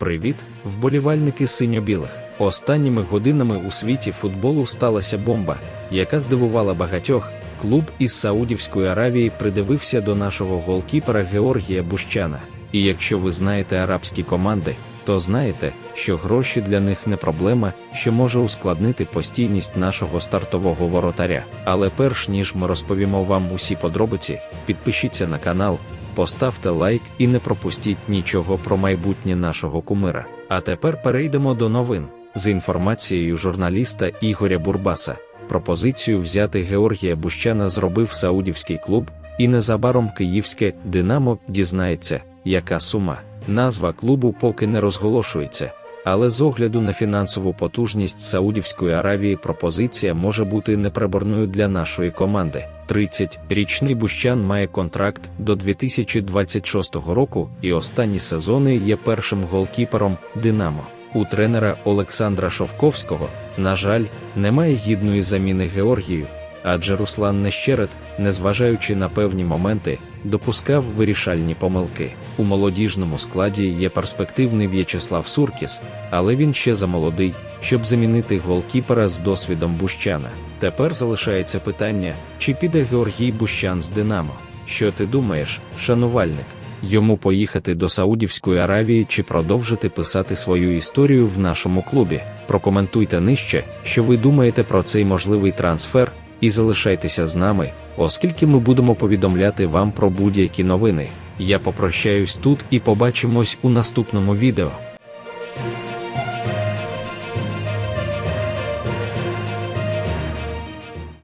Привіт, вболівальники синьо-білих. Останніми годинами у світі футболу сталася бомба, яка здивувала багатьох. Клуб із Саудівської Аравії придивився до нашого голкіпера Георгія Бущана. І якщо ви знаєте арабські команди, то знаєте, що гроші для них не проблема, що може ускладнити постійність нашого стартового воротаря. Але перш ніж ми розповімо вам усі подробиці, підпишіться на канал, поставте лайк і не пропустіть нічого про майбутнє нашого кумира. А тепер перейдемо до новин з інформацією журналіста Ігоря Бурбаса. Пропозицію взяти Георгія Бущана зробив саудівський клуб, і незабаром київське Динамо дізнається, яка сума. Назва клубу поки не розголошується, але з огляду на фінансову потужність Саудівської Аравії пропозиція може бути неприборною для нашої команди. 30-річний Бущан має контракт до 2026 року і останні сезони є першим голкіпером Динамо. У тренера Олександра Шовковського, на жаль, немає гідної заміни Георгію, адже Руслан Нещерет, незважаючи на певні моменти, допускав вирішальні помилки. У молодіжному складі є перспективний В'ячеслав Суркіс, але він ще замолодий, щоб замінити голкіпера з досвідом Бущана. Тепер залишається питання, чи піде Георгій Бущан з Динамо. Що ти думаєш, шанувальник? Йому поїхати до Саудівської Аравії чи продовжити писати свою історію в нашому клубі. Прокоментуйте нижче, що ви думаєте про цей можливий трансфер, і залишайтеся з нами, оскільки ми будемо повідомляти вам про будь-які новини. Я попрощаюсь тут і побачимось у наступному відео.